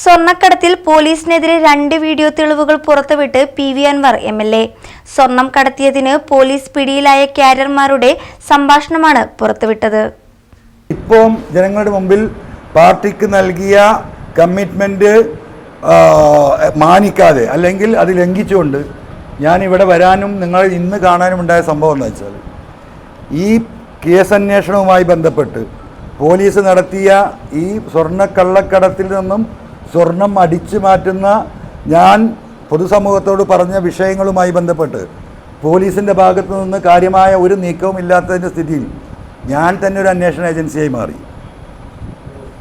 സ്വർണക്കടത്തിൽ പോലീസിനെതിരെ രണ്ട് വീഡിയോ തെളിവുകൾ പുറത്തുവിട്ട് P V Anvar M L A. സ്വർണം കടത്തിയതിന് പോലീസ് പിടിയിലായ ക്യാരിയർമാരുടെ സംഭാഷണമാണ് പുറത്തുവിട്ടത്. ഇപ്പോൾ ജനങ്ങളുടെ മുമ്പിൽ പാർട്ടിക്ക് നൽകിയ കമ്മിറ്റ്മെന്റ് മാനിക്കാതെ അല്ലെങ്കിൽ അത് ലംഘിച്ചുകൊണ്ട് ഞാൻ ഇവിടെ വരാനും നിങ്ങളെ ഇന്ന് കാണാനും ഉണ്ടായ സംഭവം എന്ന് വെച്ചാൽ ഈ കേസ് അന്വേഷണവുമായി ബന്ധപ്പെട്ട് പോലീസ് നടത്തിയ ഈ സ്വർണക്കള്ളക്കടത്തിൽ നിന്നും സ്വർണം അടിച്ചു മാറ്റുന്ന ഞാൻ പൊതുസമൂഹത്തോട് പറഞ്ഞ വിഷയങ്ങളുമായി ബന്ധപ്പെട്ട് പോലീസിന്റെ ഭാഗത്തു നിന്ന് കാര്യമായ ഒരു നീക്കവും ഇല്ലാത്തതിന്റെ സ്ഥിതിയിൽ ഞാൻ തന്നെ ഒരു അന്വേഷണ ഏജൻസിയായി മാറി.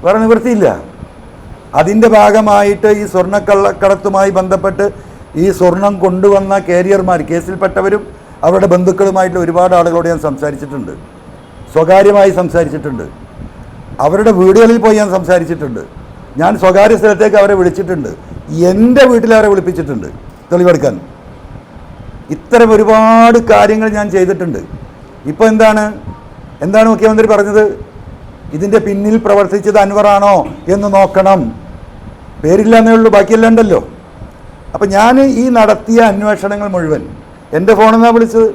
വേറെ നിവൃത്തിയില്ല. അതിന്റെ ഭാഗമായിട്ട് ഈ സ്വർണക്കള്ളക്കടത്തുമായി ബന്ധപ്പെട്ട് ഈ സ്വർണം കൊണ്ടുവന്ന കാരിയർമാർ കേസിൽപ്പെട്ടവരും അവരുടെ ബന്ധുക്കളുമായിട്ടുള്ള ഒരുപാട് ആളുകളോട് ഞാൻ സംസാരിച്ചിട്ടുണ്ട്. സ്വകാര്യമായി സംസാരിച്ചിട്ടുണ്ട്. അവരുടെ വീടുകളിൽ പോയി ഞാൻ സംസാരിച്ചിട്ടുണ്ട്. ഞാൻ സ്വകാര്യ സ്ഥലത്തേക്ക് അവരെ വിളിച്ചിട്ടുണ്ട്. എന്റെ വീട്ടിൽ അവരെ വിളിപ്പിച്ചിട്ടുണ്ട്. തെളിവെടുക്കാൻ. ഇത്തരം ഒരുപാട് കാര്യങ്ങൾ ഞാൻ ചെയ്തിട്ടുണ്ട്. ഇപ്പോൾ എന്താണ്? എന്താണ് മുഖ്യമന്ത്രി പറഞ്ഞത്? ഇതിന്റെ പിന്നിൽ പ്രവർത്തിച്ചത് അൻവറാണോ എന്ന് നോക്കണം. പേരില്ല എന്നേ ഉള്ളൂ ബാക്കിയെല്ലാം ഉണ്ടല്ലോ. അപ്പം ഞാൻ ഈ നടത്തിയ അന്വേഷണങ്ങൾ മുഴുവൻ എന്റെ ഫോണിൽ നിന്നാണ് വിളിച്ചത്?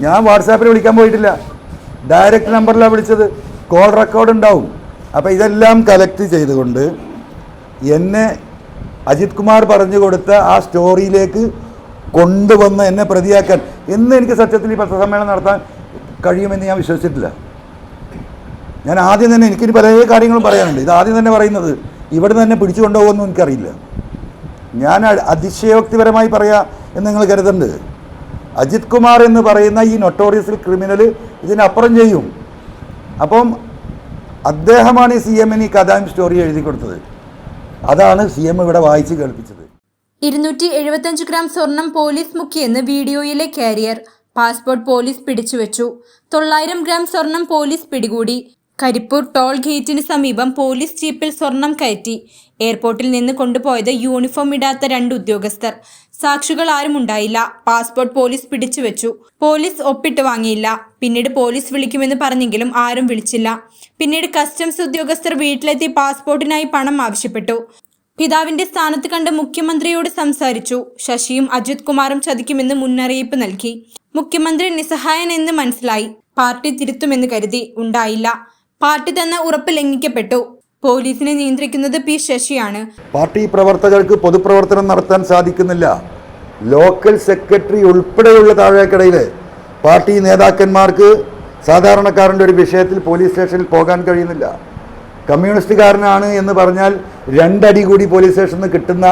ഞാൻ വാട്സാപ്പിൽ വിളിക്കാൻ പോയിട്ടില്ല. ഡയറക്റ്റ് നമ്പറിലാണ് വിളിച്ചത്. കോൾ റെക്കോർഡ് ഉണ്ടാവും അപ്പോൾ ഇതെല്ലാം കലക്ട് ചെയ്തുകൊണ്ട് എന്നെ അജിത് കുമാർ പറഞ്ഞു കൊടുത്ത ആ സ്റ്റോറിയിലേക്ക് കൊണ്ടുവന്ന് എന്നെ പ്രതിയാക്കാൻ. ഇന്ന് എനിക്ക് സത്യത്തിൽ ഈ പത്രസമ്മേളനം നടത്താൻ കഴിയുമെന്ന് ഞാൻ വിശ്വസിച്ചിട്ടില്ല. ഞാൻ ആദ്യം തന്നെ എനിക്കിനി പല കാര്യങ്ങളും പറയാനുണ്ട്. ഇത് ആദ്യം തന്നെ പറയുന്നത് ഇവിടെ തന്നെ പിടിച്ചു കൊണ്ടുപോകുമെന്നും എനിക്കറിയില്ല. ഞാൻ അതിശയോക്തിപരമായി പറയാ എന്ന് നിങ്ങൾ കരുതുന്നുണ്ട് അജിത് കുമാർ എന്ന് പറയുന്ന ഈ നൊട്ടോറിയസിൽ ക്രിമിനൽ ഇതിനപ്പുറം ചെയ്യും. അപ്പം അദ്ദേഹമാണ് ഈ സി എമ്മിന് ഈ കഥാം സ്റ്റോറി എഴുതി കൊടുത്തത്. അതാണ് സി എം ഇവിടെ വായിച്ച് കേൾപ്പിച്ചത്. ഇരുന്നൂറ്റി എഴുപത്തഞ്ച് ഗ്രാം സ്വർണം പോലീസ് മുക്കിയെന്ന് വീഡിയോയിലെ കാരിയർ. Passport police പിടിച്ചുവെച്ചു. തൊള്ളായിരം ഗ്രാം സ്വർണം പോലീസ് പിടികൂടി. കരിപ്പൂർ ടോൾ ഗേറ്റിന് സമീപം പോലീസ് ജീപ്പിൽ സ്വർണം കയറ്റി. എയർപോർട്ടിൽ നിന്ന് കൊണ്ടുപോയത് യൂണിഫോം ഇടാത്ത രണ്ട് ഉദ്യോഗസ്ഥർ. സാക്ഷികൾ ആരും ഉണ്ടായില്ല. Passport police പിടിച്ചുവെച്ചു. പോലീസ് ഒപ്പിട്ട് വാങ്ങിയില്ല. പിന്നീട് പോലീസ് വിളിക്കുമെന്ന് പറഞ്ഞെങ്കിലും ആരും വിളിച്ചില്ല. പിന്നീട് കസ്റ്റംസ് ഉദ്യോഗസ്ഥർ വീട്ടിലെത്തി പാസ്പോർട്ടിനായി പണം ആവശ്യപ്പെട്ടു. പിതാവിന്റെ സ്ഥാനത്ത് കണ്ട് മുഖ്യമന്ത്രിയോട് സംസാരിച്ചു. ശശിയും അജിത് കുമാറും ചതിക്കുമെന്ന് മുന്നറിയിപ്പ് നൽകി. മുഖ്യമന്ത്രി നിസ്സഹായൻ എന്ന് മനസ്സിലായി. പാർട്ടി തിരുത്തുമെന്ന് കരുതി. ഉണ്ടായില്ല. പാർട്ടി തന്ന ഉറപ്പ് ലംഘിക്കപ്പെട്ടു. പോലീസിനെ നിയന്ത്രിക്കുന്നത് പി ശശിയാണ്. പാർട്ടി പ്രവർത്തകർക്ക് പൊതുപ്രവർത്തനം നടത്താൻ സാധിക്കുന്നില്ല. ലോക്കൽ സെക്രട്ടറി ഉൾപ്പെടെയുള്ള താഴേക്കടയിൽ പാർട്ടി നേതാക്കന്മാർക്ക് സാധാരണക്കാരന്റെ ഒരു വിഷയത്തിൽ പോലീസ് സ്റ്റേഷനിൽ പോകാൻ കഴിയുന്നില്ല. കമ്മ്യൂണിസ്റ്റുകാരനാണ് എന്ന് പറഞ്ഞാൽ രണ്ടടി കൂടി പോലീസ് സ്റ്റേഷനിൽ നിന്ന് കിട്ടുന്ന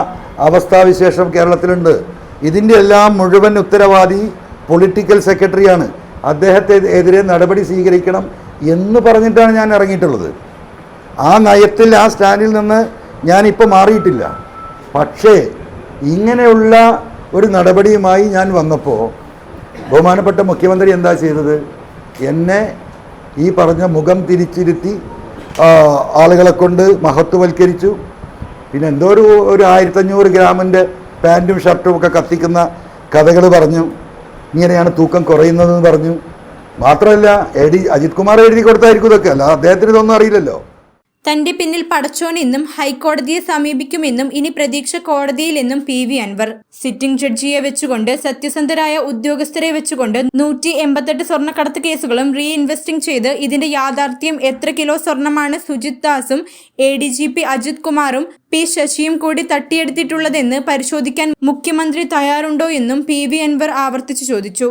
അവസ്ഥാവിശേഷം കേരളത്തിലുണ്ട്. ഇതിന്റെ എല്ലാം മുഴുവൻ ഉത്തരവാദി പൊളിറ്റിക്കൽ സെക്രട്ടറിയാണ്. അദ്ദേഹത്തെ എതിരെ നടപടി സ്വീകരിക്കണം. എന്ന് പറഞ്ഞിട്ടാണ് ഞാൻ ഇറങ്ങിയിട്ടുള്ളത്. ആ നയത്തിൽ ആ സ്റ്റാൻഡിൽ നിന്ന് ഞാനിപ്പോൾ മാറിയിട്ടില്ല. പക്ഷേ ഇങ്ങനെയുള്ള ഒരു നടപടിയുമായി ഞാൻ വന്നപ്പോൾ ബഹുമാനപ്പെട്ട മുഖ്യമന്ത്രി എന്താ ചെയ്തത്? എന്നെ ഈ പറഞ്ഞ മുഖം തിരിച്ചിരുത്തി ആളുകളെ കൊണ്ട് മഹത്വവൽക്കരിച്ചു. പിന്നെ എന്തോ ഒരു ഒരു ആയിരത്തഞ്ഞൂറ് ഗ്രാമിന്റെ പാന്റും ഷർട്ടും ഒക്കെ കത്തിക്കുന്ന കഥകൾ പറഞ്ഞു. ഇങ്ങനെയാണ് തൂക്കം കുറയുന്നതെന്ന് പറഞ്ഞു. മാത്രമല്ല എഡി അജിത് കുമാർ എഴുതി കൊടുത്തായിരിക്കും ഇതൊക്കെ. അല്ല അദ്ദേഹത്തിന് ഇതൊന്നും അറിയില്ലല്ലോ. തന്റെ പിന്നിൽ പടച്ചോൻ എന്നും ഹൈക്കോടതിയെ സമീപിക്കുമെന്നും ഇനി പ്രതീക്ഷ കോടതിയിലെന്നും പി വി അൻവർ. സിറ്റിംഗ് ജഡ്ജിയെ വെച്ചുകൊണ്ട് സത്യസന്ധരായ ഉദ്യോഗസ്ഥരെ വെച്ചുകൊണ്ട് നൂറ്റി എൺപത്തെട്ട് സ്വർണക്കടത്ത് കേസുകളും റീ ഇൻവെസ്റ്റിംഗ് ചെയ്ത് ഇതിന്റെ യാഥാർത്ഥ്യം എത്ര കിലോ സ്വർണമാണ് Sujith ദാസും A D G P Ajith കുമാറും പി ശശിയും കൂടി തട്ടിയെടുത്തിട്ടുള്ളതെന്ന് പരിശോധിക്കാൻ മുഖ്യമന്ത്രി തയ്യാറുണ്ടോ എന്നും പി വി അൻവർ ആവർത്തിച്ചു ചോദിച്ചു.